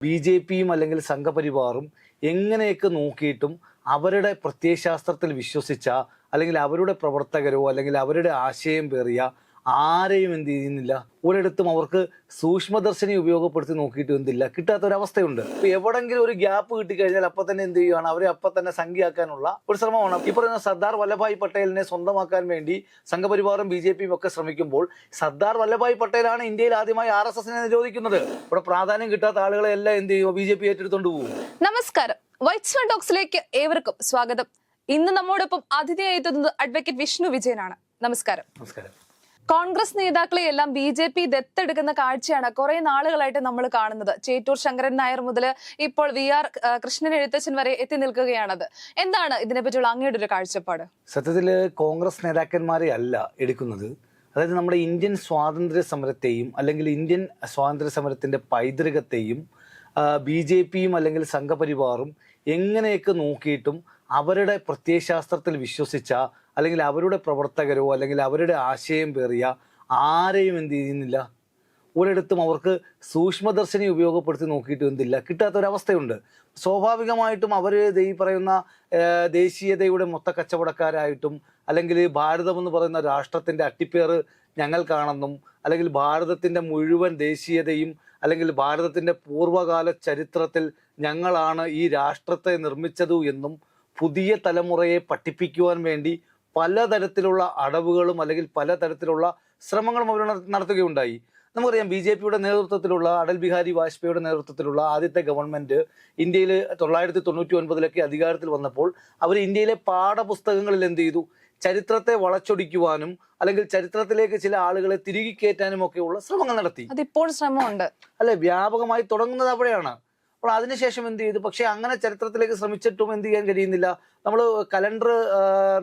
B J പിയും അല്ലെങ്കിൽ സംഘപരിവാറും എങ്ങനെയൊക്കെ നോക്കിയിട്ടും അവരുടെ പ്രത്യയശാസ്ത്രത്തിൽ വിശ്വസിച്ച അല്ലെങ്കിൽ അവരുടെ പ്രവർത്തകരോ അല്ലെങ്കിൽ അവരുടെ ആശയം പേറിയ ആരെയും എന്ത് ചെയ്യുന്നില്ല. ഒരിടത്തും അവർക്ക് സൂക്ഷ്മദർശിനി ഉപയോഗപ്പെടുത്തി നോക്കിയിട്ട് എന്തില്ല. കിട്ടാത്തൊരവസ്ഥയുണ്ട്. ഇപ്പൊ എവിടെങ്കിലും ഒരു ഗ്യാപ്പ് കിട്ടിക്കഴിഞ്ഞാൽ അപ്പൊ തന്നെ എന്ത് ചെയ്യുകയാണ് അവരെ അപ്പൊ തന്നെ സംഖ്യയാക്കാനുള്ള ഒരു ശ്രമമാണ്. ഈ പറയുന്ന സർദാർ വല്ലഭായ് പട്ടേലിനെ സ്വന്തമാക്കാൻ വേണ്ടി സംഘപരിവാറും ബി ജെ പിയും ഒക്കെ ശ്രമിക്കുമ്പോൾ സർദാർ വല്ലഭായ് പട്ടേലാണ് ഇന്ത്യയിൽ ആദ്യമായി ആർ എസ് എസിനെ നിരോധിക്കുന്നത്. ഇവിടെ പ്രാധാന്യം കിട്ടാത്ത ആളുകളെ എല്ലാം എന്ത് ചെയ്യുമോ ബി ജെ പി ഏറ്റെടുത്തോണ്ട് പോകും നമസ്കാരം. വൈറ്റ്സ് ഡോക്സിലേക്ക് ടോക്സിലേക്ക് ഏവർക്കും സ്വാഗതം. ഇന്ന് നമ്മോടൊപ്പം അതിഥിയായി എത്തുന്നത് അഡ്വക്കേറ്റ് വിഷ്ണു വിജയനാണ്. നമസ്കാരം. നമസ്കാരം. കോൺഗ്രസ് നേതാക്കളെ എല്ലാം ബി ജെ പി ദത്തെടുക്കുന്ന കാഴ്ചയാണ് കുറെ നാളുകളായിട്ട് നമ്മൾ കാണുന്നത്. ചേറ്റൂർ ശങ്കരൻ നായർ മുതൽ ഇപ്പോൾ വി ആർ കൃഷ്ണൻ എഴുത്തച്ഛൻ വരെ എത്തി നിൽക്കുകയാണത്. എന്താണ് ഇതിനെപ്പറ്റിയുള്ള അങ്ങയുടെ ഒരു കാഴ്ചപ്പാട്? സത്യത്തിൽ കോൺഗ്രസ് നേതാക്കന്മാരെ അല്ല എടുക്കുന്നത്. അതായത് നമ്മുടെ ഇന്ത്യൻ സ്വാതന്ത്ര്യ സമരത്തെയും അല്ലെങ്കിൽ ഇന്ത്യൻ സ്വാതന്ത്ര്യ സമരത്തിന്റെ പൈതൃകത്തെയും ബി ജെ പിയും അല്ലെങ്കിൽ സംഘപരിവാറും എങ്ങനെയൊക്കെ നോക്കിയിട്ടും അവരുടെ പ്രത്യയശാസ്ത്രത്തിൽ വിശ്വസിച്ച അല്ലെങ്കിൽ അവരുടെ പ്രവർത്തകരോ അല്ലെങ്കിൽ അവരുടെ ആശയം പേറിയ ആരെയും എന്ത് ചെയ്യുന്നില്ല? ഒരിടത്തും അവർക്ക് സൂക്ഷ്മദർശിനി ഉപയോഗപ്പെടുത്തി നോക്കിയിട്ട് എന്തില്ല. കിട്ടാത്തൊരവസ്ഥയുണ്ട്. സ്വാഭാവികമായിട്ടും അവർ ഈ പറയുന്ന ദേശീയതയുടെ മൊത്ത കച്ചവടക്കാരായിട്ടും അല്ലെങ്കിൽ ഭാരതമെന്ന് പറയുന്ന രാഷ്ട്രത്തിന്റെ അട്ടിപ്പേറ് ഞങ്ങൾക്കാണെന്നും അല്ലെങ്കിൽ ഭാരതത്തിന്റെ മുഴുവൻ ദേശീയതയും അല്ലെങ്കിൽ ഭാരതത്തിന്റെ പൂർവകാല ചരിത്രത്തിൽ ഞങ്ങളാണ് ഈ രാഷ്ട്രത്തെ നിർമ്മിച്ചതു എന്നും പുതിയ തലമുറയെ പഠിപ്പിക്കുവാൻ വേണ്ടി പലതരത്തിലുള്ള അടവുകളും അല്ലെങ്കിൽ പലതരത്തിലുള്ള ശ്രമങ്ങളും അവർ നട- നടത്തുകയുണ്ടായി. നമുക്കറിയാം ബി ജെ പിയുടെ നേതൃത്വത്തിലുള്ള അടൽ ബിഹാരി വാജ്പേയിയുടെ നേതൃത്വത്തിലുള്ള ആദ്യത്തെ ഗവൺമെന്റ് ഇന്ത്യയിൽ തൊള്ളായിരത്തി തൊണ്ണൂറ്റി ഒൻപതിലൊക്കെ അധികാരത്തിൽ വന്നപ്പോൾ അവർ ഇന്ത്യയിലെ പാഠപുസ്തകങ്ങളിൽ എന്ത് ചെയ്തു? ചരിത്രത്തെ വളച്ചൊടിക്കുവാനും അല്ലെങ്കിൽ ചരിത്രത്തിലേക്ക് ചില ആളുകളെ തിരികെ കയറ്റാനും ഒക്കെയുള്ള ശ്രമങ്ങൾ നടത്തി. അതിപ്പോൾ ശ്രമമുണ്ട്. അല്ലെ വ്യാപകമായി തുടങ്ങുന്നത് അവിടെയാണ്. അപ്പോൾ അതിനുശേഷം എന്ത് ചെയ്തു? പക്ഷെ അങ്ങനെ ചരിത്രത്തിലേക്ക് ശ്രമിച്ചിട്ടും എന്ത് ചെയ്യാൻ കഴിയുന്നില്ല. നമ്മൾ കലണ്ടർ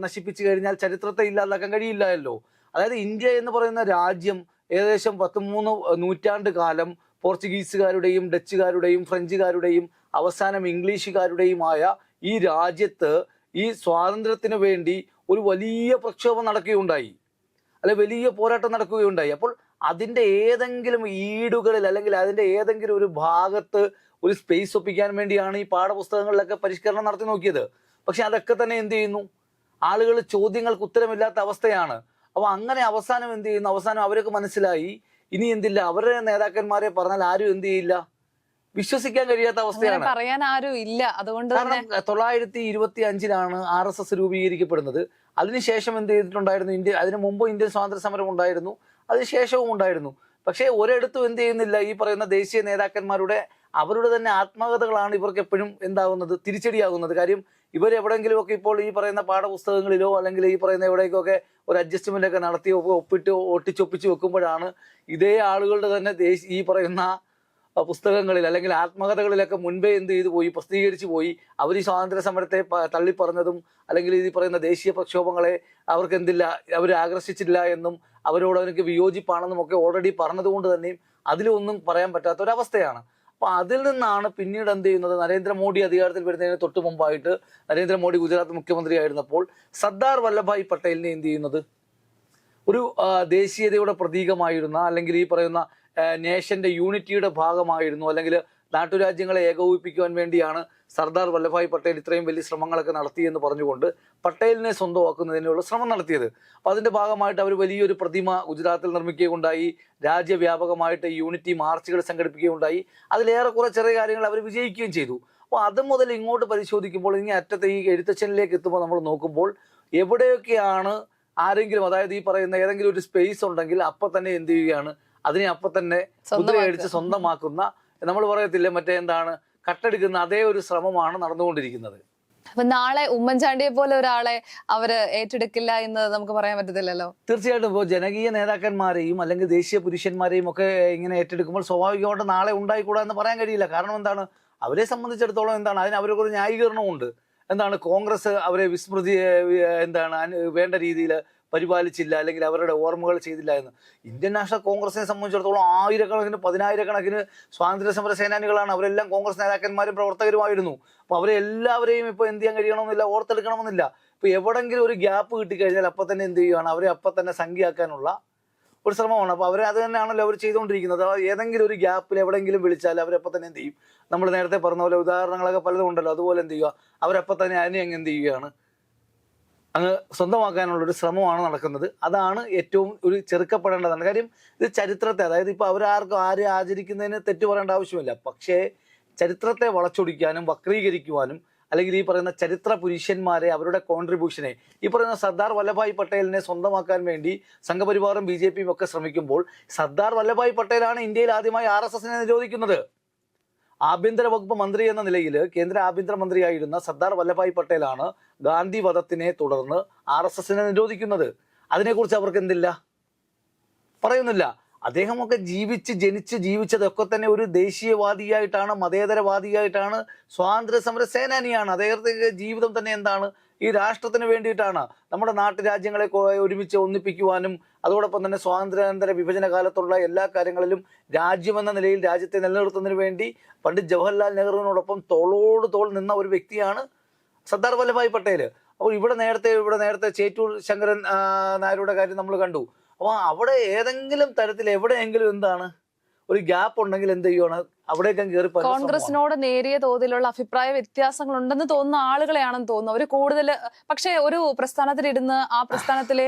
നശിപ്പിച്ചു കഴിഞ്ഞാൽ ചരിത്രത്തെ ഇല്ലാതാക്കാൻ കഴിയില്ലല്ലോ അതായത് ഇന്ത്യ എന്ന് പറയുന്ന രാജ്യം ഏകദേശം പത്തുമൂന്ന് നൂറ്റാണ്ട് കാലം പോർച്ചുഗീസുകാരുടെയും ഡച്ചുകാരുടെയും ഫ്രഞ്ചുകാരുടെയും അവസാനം ഇംഗ്ലീഷുകാരുടെയുമായ ഈ രാജ്യത്ത് ഈ സ്വാതന്ത്ര്യത്തിന് വേണ്ടി ഒരു വലിയ പ്രക്ഷോഭം നടക്കുകയുണ്ടായി. അല്ലെ വലിയ പോരാട്ടം നടക്കുകയുണ്ടായി. അപ്പോൾ അതിന്റെ ഏതെങ്കിലും ഈടുകളിൽ അല്ലെങ്കിൽ അതിന്റെ ഏതെങ്കിലും ഒരു ഭാഗത്ത് ഒരു സ്പേസ് ഒപ്പിക്കാൻ വേണ്ടിയാണ് ഈ പാഠപുസ്തകങ്ങളിലൊക്കെ പരിഷ്കരണം നടത്തി നോക്കിയത്. പക്ഷെ അതൊക്കെ തന്നെ എന്ത് ചെയ്യുന്നു? ആളുകൾ ചോദ്യങ്ങൾക്ക് ഉത്തരമില്ലാത്ത അവസ്ഥയാണ്. അപ്പൊ അങ്ങനെ അവസാനം എന്ത് ചെയ്യുന്നു? അവസാനം അവരൊക്കെ മനസ്സിലായി ഇനി എന്തില്ല? അവരുടെ നേതാക്കന്മാരെ പറഞ്ഞാൽ ആരും എന്ത് ചെയ്യില്ല? വിശ്വസിക്കാൻ കഴിയാത്ത അവസ്ഥയാണ്. പറയാൻ ആരും ഇല്ല. അതുകൊണ്ട് കാരണം തൊള്ളായിരത്തി ഇരുപത്തി അഞ്ചിലാണ് ആർ എസ് എസ് രൂപീകരിക്കപ്പെടുന്നത്. അതിനുശേഷം എന്ത് ചെയ്തിട്ടുണ്ടായിരുന്നു? ഇന്ത്യ അതിനു മുമ്പ് ഇന്ത്യൻ സ്വാതന്ത്ര്യ സമരം ഉണ്ടായിരുന്നു അതിനുശേഷവും ഉണ്ടായിരുന്നു. പക്ഷേ ഒരിടത്തും എന്ത് ചെയ്യുന്നില്ല ഈ പറയുന്ന ദേശീയ നേതാക്കന്മാരുടെ അവരുടെ തന്നെ ആത്മകഥകളാണ് ഇവർക്ക് എപ്പോഴും എന്താകുന്നത് തിരിച്ചടിയാകുന്നത് കാര്യം ഇവർ എവിടെയെങ്കിലും ഒക്കെ ഇപ്പോൾ ഈ പറയുന്ന പാഠപുസ്തകങ്ങളിലോ അല്ലെങ്കിൽ ഈ പറയുന്ന എവിടേക്കൊക്കെ ഒരു അഡ്ജസ്റ്റ്മെന്റ് ഒക്കെ നടത്തി ഒപ്പിട്ട് ഒട്ടിച്ചൊപ്പിച്ച് വെക്കുമ്പോഴാണ് ഇതേ ആളുകളുടെ തന്നെ ഈ പറയുന്ന പുസ്തകങ്ങളിൽ അല്ലെങ്കിൽ ആത്മകഥകളിലൊക്കെ മുൻപേ എന്ത് ചെയ്തു പോയി പ്രസിദ്ധീകരിച്ചു പോയി. അവർ ഈ സ്വാതന്ത്ര്യ സമരത്തെ തള്ളിപ്പറഞ്ഞതും അല്ലെങ്കിൽ ഈ പറയുന്ന ദേശീയ പ്രക്ഷോഭങ്ങളെ അവർക്ക് എന്തില്ല അവർ ആകർഷിച്ചില്ല എന്നും അവരോട് അവർക്ക് വിയോജിപ്പാണെന്നും ഒക്കെ ഓൾറെഡി പറഞ്ഞതുകൊണ്ട് തന്നെയും അതിലൊന്നും പറയാൻ പറ്റാത്ത ഒരവസ്ഥയാണ് അപ്പൊ അതിൽ നിന്നാണ് പിന്നീട് എന്ത് ചെയ്യുന്നത്? നരേന്ദ്രമോദി അധികാരത്തിൽ വരുന്നതിന് തൊട്ടു മുമ്പായിട്ട് നരേന്ദ്രമോദി ഗുജറാത്ത് മുഖ്യമന്ത്രി ആയിരുന്നപ്പോൾ സർദാർ വല്ലഭായ് പട്ടേലിനെ എന്ത് ചെയ്യുന്നത്? ഒരു ദേശീയതയുടെ പ്രതീകമായിരുന്ന അല്ലെങ്കിൽ ഈ പറയുന്ന നേഷന്റെ യൂണിറ്റിയുടെ ഭാഗമായിരുന്നു അല്ലെങ്കിൽ നാട്ടുരാജ്യങ്ങളെ ഏകോപിപ്പിക്കുവാൻ വേണ്ടിയാണ് സർദാർ വല്ലഭായ് പട്ടേൽ ഇത്രയും വലിയ ശ്രമങ്ങളൊക്കെ നടത്തിയെന്ന് പറഞ്ഞുകൊണ്ട് പട്ടേലിനെ സ്വന്തമാക്കുന്നതിനുള്ള ശ്രമം നടത്തിയത്. അപ്പോൾ അതിന്റെ ഭാഗമായിട്ട് അവർ വലിയൊരു പ്രതിമ ഗുജറാത്തിൽ നിർമ്മിക്കുകയുണ്ടായി. രാജ്യവ്യാപകമായിട്ട് യൂണിറ്റി മാർച്ചുകൾ സംഘടിപ്പിക്കുകയുണ്ടായി. അതിലേറെ കുറെ ചെറിയ കാര്യങ്ങൾ അവർ വിജയിക്കുകയും ചെയ്തു. അപ്പോൾ അത് മുതൽ ഇങ്ങോട്ട് പരിശോധിക്കുമ്പോൾ ഇനി അറ്റത്തെ ഈ എഴുത്തച്ഛനിലേക്ക് എത്തുമ്പോൾ നമ്മൾ നോക്കുമ്പോൾ എവിടെയൊക്കെയാണ് ആരെങ്കിലും അതായത് ഈ പറയുന്ന ഏതെങ്കിലും ഒരു സ്പേസ് ഉണ്ടെങ്കിൽ അപ്പം തന്നെ എന്ത് ചെയ്യുകയാണ്? അതിനെ അപ്പം തന്നെ കുതിരയടിച്ച് സ്വന്തമാക്കുന്ന നമ്മൾ പറയത്തില്ല മറ്റേ എന്താണ് കട്ടെടുക്കുന്ന അതേ ഒരു ശ്രമമാണ് നടന്നുകൊണ്ടിരിക്കുന്നത്. അപ്പൊ നാളെ ഉമ്മൻചാണ്ടിയെ പോലെ ഒരാളെ അവർ ഏറ്റെടുക്കില്ല എന്ന് നമുക്ക് പറയാൻ പറ്റത്തില്ലല്ലോ? തീർച്ചയായിട്ടും. ഇപ്പോൾ ജനകീയ നേതാക്കന്മാരെയും അല്ലെങ്കിൽ ദേശീയ പുരുഷന്മാരെയും ഒക്കെ ഇങ്ങനെ ഏറ്റെടുക്കുമ്പോൾ സ്വാഭാവികമായിട്ട് നാളെ ഉണ്ടായിക്കൂടാ എന്ന് പറയാൻ കഴിയില്ല. കാരണം എന്താണ് അവരെ സംബന്ധിച്ചിടത്തോളം എന്താണ് അതിന് അവർക്ക് ഒരു ന്യായീകരണമുണ്ട് എന്താണ് കോൺഗ്രസ് അവരെ വിസ്മൃതി എന്താണ് വേണ്ട രീതിയിൽ പരിപാലിച്ചില്ല അല്ലെങ്കിൽ അവരുടെ ഓർമ്മകൾ ചെയ്തില്ല എന്ന്. ഇന്ത്യൻ നാഷണൽ കോൺഗ്രസിനെ സംബന്ധിച്ചിടത്തോളം ആയിരക്കണക്കിന് പതിനായിരക്കണക്കിന് സ്വാതന്ത്ര്യ സമര സേനാനികളാണ്. അവരെല്ലാം കോൺഗ്രസ് നേതാക്കന്മാരും പ്രവർത്തകരുമായിരുന്നു. അപ്പൊ അവരെ എല്ലാവരെയും ഇപ്പൊ എന്ത് ചെയ്യാൻ കഴിയണമെന്നില്ല ഓർത്തെടുക്കണമെന്നില്ല. ഇപ്പൊ എവിടെങ്കിലും ഒരു ഗ്യാപ്പ് കിട്ടിക്കഴിഞ്ഞാൽ അപ്പൊ തന്നെ എന്ത് ചെയ്യുകയാണ് അവരെ അപ്പൊ തന്നെ സംഖ്യയാക്കാനുള്ള ഒരു ശ്രമമാണ്. അപ്പോൾ അവർ അത് തന്നെയാണല്ലോ അവർ ചെയ്തുകൊണ്ടിരിക്കുന്നത്. ഏതെങ്കിലും ഒരു ഗ്യാപ്പിൽ എവിടെയെങ്കിലും വിളിച്ചാൽ അവരപ്പം തന്നെ എന്ത് ചെയ്യും? നമ്മൾ നേരത്തെ പറഞ്ഞ പോലെ ഉദാഹരണങ്ങളൊക്കെ പലതും ഉണ്ടല്ലോ. അതുപോലെ എന്ത് ചെയ്യുക? അവരപ്പം തന്നെ അതിനെ അങ്ങ് എന്ത് ചെയ്യുകയാണ്? അങ്ങ് സ്വന്തമാക്കാനുള്ള ഒരു ശ്രമമാണ് നടക്കുന്നത്. അതാണ് ഏറ്റവും ഒരു ചെറുക്കപ്പെടേണ്ടതാണ്. കാര്യം ഇത് ചരിത്രത്തെ അതായത് ഇപ്പോൾ അവരാർക്കും ആരും ആചരിക്കുന്നതിന് തെറ്റു പറയേണ്ട ആവശ്യമില്ല. പക്ഷേ ചരിത്രത്തെ വളച്ചൊടിക്കാനും വക്രീകരിക്കുവാനും അല്ലെങ്കിൽ ഈ പറയുന്ന ചരിത്ര പുരുഷന്മാരെ അവരുടെ കോൺട്രിബ്യൂഷനെ ഈ പറയുന്ന സർദാർ വല്ലഭായ് പട്ടേലിനെ സ്വന്തമാക്കാൻ വേണ്ടി സംഘപരിവാറും ബി ജെ പിയും ഒക്കെ ശ്രമിക്കുമ്പോൾ സർദാർ വല്ലഭായ് പട്ടേലാണ് ഇന്ത്യയിൽ ആദ്യമായി ആർ എസ് എസിനെ നിരോധിക്കുന്നത്. ആഭ്യന്തര വകുപ്പ് മന്ത്രി എന്ന നിലയിൽ കേന്ദ്ര ആഭ്യന്തര മന്ത്രിയായിരുന്ന സർദാർ വല്ലഭായ് പട്ടേലാണ് ഗാന്ധി വധത്തിനെ തുടർന്ന് ആർ എസ് എസിനെ നിരോധിക്കുന്നത്. അതിനെക്കുറിച്ച് അവർക്ക് എന്തില്ല? പറയുന്നില്ല. അദ്ദേഹമൊക്കെ ജീവിച്ച് ജനിച്ച് ജീവിച്ചതൊക്കെ തന്നെ ഒരു ദേശീയവാദിയായിട്ടാണ് മതേതരവാദിയായിട്ടാണ് സ്വാതന്ത്ര്യ സമര സേനാനിയാണ്. അദ്ദേഹത്തിന്റെ ജീവിതം തന്നെ എന്താണ്? ഈ രാഷ്ട്രത്തിന് വേണ്ടിയിട്ടാണ് നമ്മുടെ നാട്ടുരാജ്യങ്ങളെ ഒരുമിച്ച് ഒന്നിപ്പിക്കുവാനും അതോടൊപ്പം തന്നെ സ്വാതന്ത്ര്യാനന്തര വിഭജന കാലത്തുള്ള എല്ലാ കാര്യങ്ങളിലും രാജ്യമെന്ന നിലയിൽ രാജ്യത്തെ നിലനിർത്തുന്നതിന് വേണ്ടി പണ്ഡിറ്റ് ജവഹർലാൽ നെഹ്റുവിനോടൊപ്പം തോളോട് തോൾ നിന്ന ഒരു വ്യക്തിയാണ് സർദാർ വല്ലഭായ് പട്ടേൽ അപ്പോൾ ഇവിടെ നേരത്തെ ഇവിടെ നേരത്തെ ചേറ്റൂർ ശങ്കരൻ നായരുടെ കാര്യം നമ്മൾ കണ്ടു. അപ്പോൾ അവിടെ ഏതെങ്കിലും തരത്തിൽ എവിടെയെങ്കിലും എന്താണ്? ഒരു ഗ്യാപ്പ് ഉണ്ടെങ്കിൽ എന്ത് ചെയ്യുവാണ്? അവിടേക്ക് കയറി കോൺഗ്രസിനോട് നേരിയ തോതിലുള്ള അഭിപ്രായ വ്യത്യാസങ്ങൾ ഉണ്ടെന്ന് തോന്നുന്ന ആളുകളെയാണെന്ന് തോന്നുന്നു. അവർ കൂടുതൽ പക്ഷേ ഒരു പ്രസ്ഥാനത്തിൽ പ്രസ്ഥാനത്തിലിരുന്ന് ആ പ്രസ്ഥാനത്തിലെ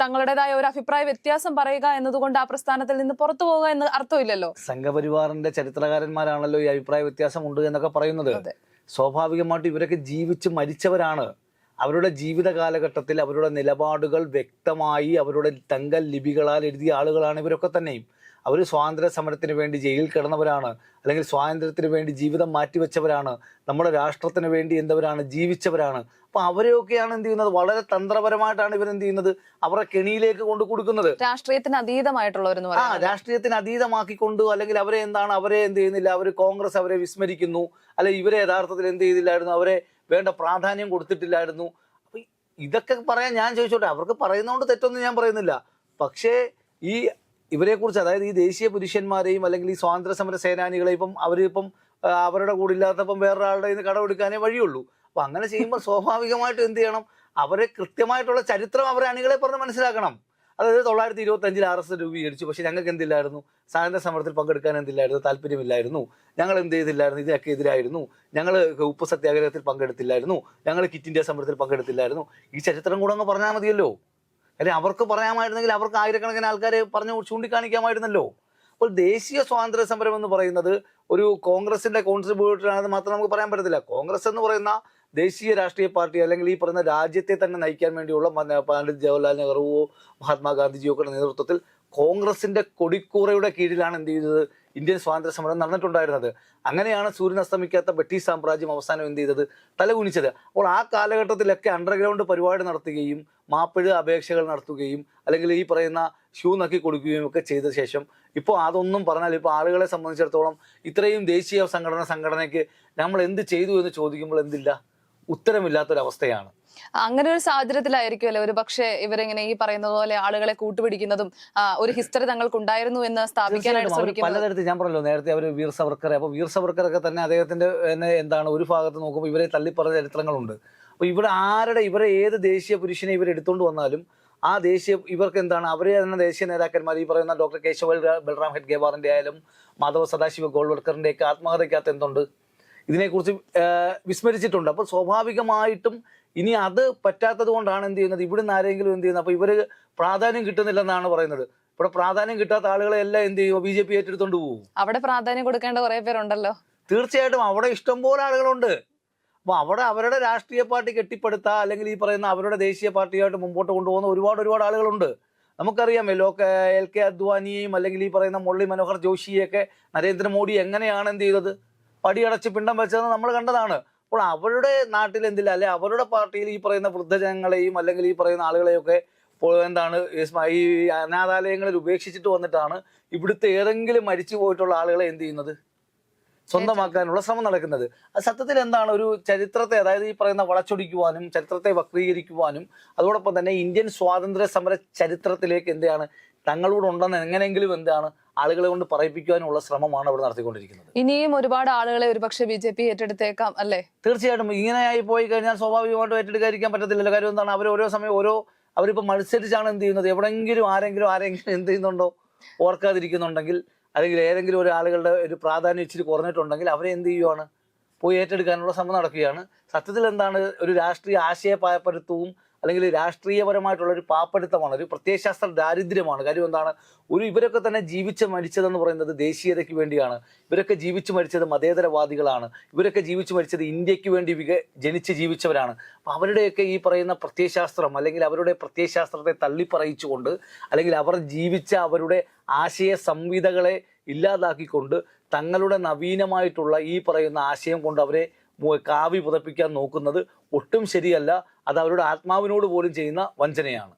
തങ്ങളുടേതായ ഒരു അഭിപ്രായ വ്യത്യാസം പറയുക എന്നതുകൊണ്ട് ആ പ്രസ്ഥാനത്തിൽ നിന്ന് പുറത്തു പോകുക എന്ന് അർത്ഥമില്ലല്ലോ? സംഘപരിവാറിന്റെ ചരിത്രകാരന്മാരാണല്ലോ ഈ അഭിപ്രായ വ്യത്യാസം ഉണ്ട് എന്നൊക്കെ പറയുന്നത്. സ്വാഭാവികമായിട്ടും ഇവരൊക്കെ ജീവിച്ച് മരിച്ചവരാണ്. അവരുടെ ജീവിത കാലഘട്ടത്തിൽ അവരുടെ നിലപാടുകൾ വ്യക്തമായി അവരുടെ തങ്കൽ ലിപികളാൽ എഴുതിയ ആളുകളാണ് ഇവരൊക്കെ തന്നെയും. അവർ സ്വാതന്ത്ര്യ സമരത്തിന് വേണ്ടി ജയിലിൽ കിടന്നവരാണ്. അല്ലെങ്കിൽ സ്വാതന്ത്ര്യത്തിന് വേണ്ടി ജീവിതം മാറ്റിവെച്ചവരാണ്. നമ്മുടെ രാഷ്ട്രത്തിന് വേണ്ടി എന്തവരാണ് ജീവിച്ചവരാണ്. അപ്പൊ അവരെയൊക്കെയാണ് എന്ത് ചെയ്യുന്നത്? വളരെ തന്ത്രപരമായിട്ടാണ് ഇവർ എന്ത് ചെയ്യുന്നത്? അവരുടെ കെണിയിലേക്ക് കൊണ്ടു കൊടുക്കുന്നത്. രാഷ്ട്രീയത്തിന് അതീതമായിട്ടുള്ളവർ ആ രാഷ്ട്രീയത്തിന് അതീതമാക്കിക്കൊണ്ട് അല്ലെങ്കിൽ അവരെ എന്താണ്? അവരെ എന്ത് ചെയ്യുന്നില്ല. അവർ കോൺഗ്രസ് അവരെ വിസ്മരിക്കുന്നു. അല്ലെ ഇവരെ യഥാർത്ഥത്തിൽ എന്ത് ചെയ്തില്ലായിരുന്നു? അവരെ വേണ്ട പ്രാധാന്യം കൊടുത്തിട്ടില്ലായിരുന്നു. അപ്പൊ ഇതൊക്കെ പറയാൻ ഞാൻ ചോദിച്ചോട്ടെ. അവർക്ക് പറയുന്നതുകൊണ്ട് തെറ്റൊന്നും ഞാൻ പറയുന്നില്ല. പക്ഷേ ഈ ഇവരെ കുറിച്ച് അതായത് ഈ ദേശീയ പുരുഷന്മാരെയും അല്ലെങ്കിൽ ഈ സ്വാതന്ത്ര്യ സമര സേനാനികളെ ഇപ്പം അവരിപ്പം അവരുടെ കൂടെ ഇല്ലാത്തപ്പം വേറൊരാളുടെ ഇന്ന് കടമെടുക്കാനേ വഴിയുള്ളൂ. അപ്പൊ അങ്ങനെ ചെയ്യുമ്പോൾ സ്വാഭാവികമായിട്ടും എന്ത് ചെയ്യണം? അവരെ കൃത്യമായിട്ടുള്ള ചരിത്രം അവരെ അണികളെ പറഞ്ഞ് മനസ്സിലാക്കണം. അതായത് തൊള്ളായിരത്തി ഇരുപത്തി അഞ്ചിൽ ആർ എസ് രൂപീകരിച്ചു. പക്ഷെ ഞങ്ങൾക്ക് എന്തില്ലായിരുന്നു? സ്വാതന്ത്ര്യ സമരത്തിൽ പങ്കെടുക്കാൻ എന്തില്ലായിരുന്നു? താല്പര്യമില്ലായിരുന്നു. ഞങ്ങൾ എന്ത് ചെയ്തില്ലായിരുന്നു? ഇതിനൊക്കെ എതിരായിരുന്നു. ഞങ്ങൾ ഉപ്പ് സത്യാഗ്രഹത്തിൽ പങ്കെടുത്തില്ലായിരുന്നു. ഞങ്ങൾ കിറ്റ് ഇന്ത്യ സമരത്തിൽ പങ്കെടുത്തില്ലായിരുന്നു. ഈ ചരിത്രം കൂടെ അങ്ങ് പറഞ്ഞാൽ മതിയല്ലോ. കാര്യം അവർക്ക് പറയാമായിരുന്നെങ്കിൽ അവർക്ക് ആയിരക്കണക്കിന് ആൾക്കാരെ പറഞ്ഞു ചൂണ്ടിക്കാണിക്കാമായിരുന്നല്ലോ. അപ്പോൾ ദേശീയ സ്വാതന്ത്ര്യ സമരം എന്ന് പറയുന്നത് ഒരു കോൺഗ്രസിന്റെ കോൺട്രിബ്യൂട്ടറാണെന്ന് മാത്രം നമുക്ക് പറയാൻ പറ്റത്തില്ല. കോൺഗ്രസ് എന്ന് പറയുന്ന ദേശീയ രാഷ്ട്രീയ പാർട്ടി അല്ലെങ്കിൽ ഈ പറയുന്ന രാജ്യത്തെ തന്നെ നയിക്കാൻ വേണ്ടിയുള്ള പണ്ഡിറ്റ് ജവഹർലാൽ നെഹ്റുവോ മഹാത്മാഗാന്ധിജിയോ ഒക്കെ നേതൃത്വത്തിൽ കോൺഗ്രസിന്റെ കൊടിക്കൂറയുടെ കീഴിലാണ് എന്ത് ചെയ്തത്? ഇന്ത്യൻ സ്വാതന്ത്ര്യ സമരം നടന്നിട്ടുണ്ടായിരുന്നത്. അങ്ങനെയാണ് സൂര്യൻ അസ്തമിക്കാത്ത ബ്രിട്ടീഷ് സാമ്രാജ്യം അവസാനം എന്ത് ചെയ്തത്? തലകുനിച്ചത്. അപ്പോൾ ആ കാലഘട്ടത്തിലൊക്കെ അണ്ടർഗ്രൗണ്ട് പരിപാടി നടത്തുകയും മാപ്പിഴ അപേക്ഷകൾ നടത്തുകയും അല്ലെങ്കിൽ ഈ പറയുന്ന ഷൂ നക്കി കൊടുക്കുകയും ഒക്കെ ചെയ്ത ശേഷം ഇപ്പോൾ അതൊന്നും പറഞ്ഞാൽ ഇപ്പോൾ ആളുകളെ സംബന്ധിച്ചിടത്തോളം ഇത്രയും ദേശീയ സംഘടന സംഘടനയ്ക്ക് നമ്മൾ എന്ത് ചെയ്തു എന്ന് ചോദിക്കുമ്പോൾ എന്തില്ല? ഉത്തരമില്ലാത്തൊരവസ്ഥയാണ്. അങ്ങനെ ഒരു സാഹചര്യത്തിലായിരിക്കുമല്ലോ. ഒരു പക്ഷേ ഇവരിങ്ങനെ ഈ പറയുന്നത് പോലെ ആളുകളെ കൂട്ടുപിടിക്കുന്നതും ഒരു ഹിസ്റ്ററി തങ്ങൾക്ക് ഉണ്ടായിരുന്നു എന്ന് സ്ഥാപിക്കാനായിട്ട് ശ്രമിക്കുന്നത് പലതരത്തിൽ ഞാൻ പറഞ്ഞല്ലോ നേരത്തെ അവർ വീർ സവർക്കറെ അപ്പോൾ വീർ സവർക്കറൊക്കെ തന്നെ അദ്ദേഹത്തിന്റെ എന്താണ് ഒരു ഭാഗത്ത് നോക്കുമ്പോൾ ഇവരെ തള്ളിപ്പറഞ്ഞ ചരിത്രങ്ങളുണ്ട്. അപ്പോൾ ഇവിടെ ആരുടെ ഇവരെ ഏത് ദേശീയ പുരുഷനെ ഇവർ എടുത്തുകൊണ്ട് വന്നാലും ആ ദേശീയ ഇവർക്ക് എന്താണ് അവരെ തന്നെ ദേശീയ നേതാക്കന്മാർ ഈ പറയുന്ന ഡോക്ടർ കേശവൽ ബൽറാം ഹെഡ്ഗേവാറിന്റെ ആയാലും മാധവ സദാശിവ ഗോൾവർക്കറിന്റെ ഒക്കെ ആത്മഹത്യക്കകത്ത് എന്തുണ്ട്? ഇതിനെക്കുറിച്ച് വിസ്മരിച്ചിട്ടുണ്ട്. അപ്പോൾ സ്വാഭാവികമായിട്ടും ഇനി അത് പറ്റാത്തത് കൊണ്ടാണ് എന്ത് ചെയ്യുന്നത്? ഇവിടുന്ന് ആരെങ്കിലും എന്ത് ചെയ്യുന്നത്? അപ്പോൾ ഇവർ പ്രാധാന്യം കിട്ടുന്നില്ലെന്നാണ് പറയുന്നത്. ഇവിടെ പ്രാധാന്യം കിട്ടാത്ത ആളുകളെ എല്ലാം എന്ത് ചെയ്യുമോ ബി ജെ പി ഏറ്റെടുത്തോണ്ട് പോകും അവിടെ പ്രാധാന്യം കൊടുക്കേണ്ട കുറെ പേരുണ്ടല്ലോ. തീർച്ചയായിട്ടും അവിടെ ഇഷ്ടംപോലെ ആളുകളുണ്ട്. അപ്പൊ അവിടെ അവരുടെ രാഷ്ട്രീയ പാർട്ടി കെട്ടിപ്പടുത്ത അല്ലെങ്കിൽ ഈ പറയുന്ന അവരുടെ ദേശീയ പാർട്ടിയായിട്ട് മുമ്പോട്ട് കൊണ്ടുപോകുന്ന ഒരുപാട് ഒരുപാട് ആളുകളുണ്ട്. നമുക്കറിയാം എല്ലോ എൽ കെ അദ്വാനിയെയും അല്ലെങ്കിൽ ഈ പറയുന്ന മുരളി മനോഹർ ജോഷിയെയൊക്കെ നരേന്ദ്രമോദി എങ്ങനെയാണ് എന്ത് ചെയ്തത്? പടിയടച്ച് പിണ്ടം വെച്ചതെന്ന് നമ്മൾ കണ്ടതാണ്. അപ്പോൾ അവരുടെ നാട്ടിൽ എന്തില്ല അല്ലെ അവരുടെ പാർട്ടിയിൽ ഈ പറയുന്ന വൃദ്ധജനങ്ങളെയും അല്ലെങ്കിൽ ഈ പറയുന്ന ആളുകളെയൊക്കെ എന്താണ് ഈ അനാഥാലയങ്ങളിൽ ഉപേക്ഷിച്ചിട്ട് വന്നിട്ടാണ് ഇവിടുത്തെ ഏതെങ്കിലും മരിച്ചു പോയിട്ടുള്ള ആളുകളെ എന്ത് ചെയ്യുന്നത്? സ്വന്തമാക്കാനുള്ള ശ്രമം നടക്കുന്നത്. അത് സത്യത്തിൽ എന്താണ് ഒരു ചരിത്രത്തെ അതായത് ഈ പറയുന്ന വളച്ചൊടിക്കുവാനും ചരിത്രത്തെ വക്രീകരിക്കുവാനും അതോടൊപ്പം തന്നെ ഇന്ത്യൻ സ്വാതന്ത്ര്യ സമര ചരിത്രത്തിലേക്ക് എന്താണ് തങ്ങളോടുണ്ടെന്ന് എങ്ങനെയെങ്കിലും എന്താണ് ആളുകളെ കൊണ്ട് പറയിപ്പിക്കുവാനുള്ള ശ്രമമാണ് ഇവിടെ നടത്തിക്കൊണ്ടിരിക്കുന്നത്. ഇനിയും ഒരുപാട് ആളുകളെ ഒരുപക്ഷെ ബി ജെ പി ഏറ്റെടുത്തേക്കാം അല്ലേ? തീർച്ചയായിട്ടും ഇങ്ങനെയായി പോയി കഴിഞ്ഞാൽ സ്വാഭാവികമായിട്ടും ഏറ്റെടുക്കാതിരിക്കാൻ പറ്റത്തില്ലല്ലോ. കാര്യം എന്താണ്? അവർ ഓരോ സമയം ഓരോ അവരിപ്പോൾ മത്സരിച്ചാണ് എന്ത് ചെയ്യുന്നത്? എവിടെങ്കിലും ആരെങ്കിലും ആരെങ്കിലും എന്ത് ചെയ്യുന്നുണ്ടോ? ഓർക്കാതിരിക്കുന്നുണ്ടെങ്കിൽ അല്ലെങ്കിൽ ഏതെങ്കിലും ഒരു ആളുകളുടെ ഒരു പ്രാധാന്യം ഇച്ചിരി കുറഞ്ഞിട്ടുണ്ടെങ്കിൽ അവരെ എന്ത് ചെയ്യുവാണ്? പോയി ഏറ്റെടുക്കാനുള്ള ശ്രമം നടക്കുകയാണ്. സത്യത്തിൽ എന്താണ്? ഒരു രാഷ്ട്രീയ ആശയപായപ്പരുത്തവും അല്ലെങ്കിൽ രാഷ്ട്രീയപരമായിട്ടുള്ള ഒരു പാപ്പടുത്തമാണ് ഒരു പ്രത്യയശാസ്ത്ര ദാരിദ്ര്യമാണ്. കാര്യം എന്താണ്? ഒരു ഇവരൊക്കെ തന്നെ ജീവിച്ച് മരിച്ചതെന്ന് പറയുന്നത് ദേശീയതയ്ക്ക് വേണ്ടിയാണ്. ഇവരൊക്കെ ജീവിച്ചു മരിച്ചത് മതേതരവാദികളാണ്. ഇവരൊക്കെ ജീവിച്ചു മരിച്ചത് ഇന്ത്യയ്ക്ക് വേണ്ടി വിക ജനിച്ച് ജീവിച്ചവരാണ്. അപ്പം അവരുടെയൊക്കെ ഈ പറയുന്ന പ്രത്യയശാസ്ത്രം അല്ലെങ്കിൽ അവരുടെ പ്രത്യയശാസ്ത്രത്തെ തള്ളിപ്പറയിച്ചുകൊണ്ട് അല്ലെങ്കിൽ അവർ ജീവിച്ച അവരുടെ ആശയ സംഹിതകളെ ഇല്ലാതാക്കിക്കൊണ്ട് തങ്ങളുടെ നവീനമായിട്ടുള്ള ഈ പറയുന്ന ആശയം കൊണ്ട് അവരെ കാവി പുതപ്പിക്കാൻ നോക്കുന്നത് ഒട്ടും ശരിയല്ല. അത് അവരുടെ ആത്മാവിനോട് പോലും ചെയ്യുന്ന വഞ്ചനയാണ്.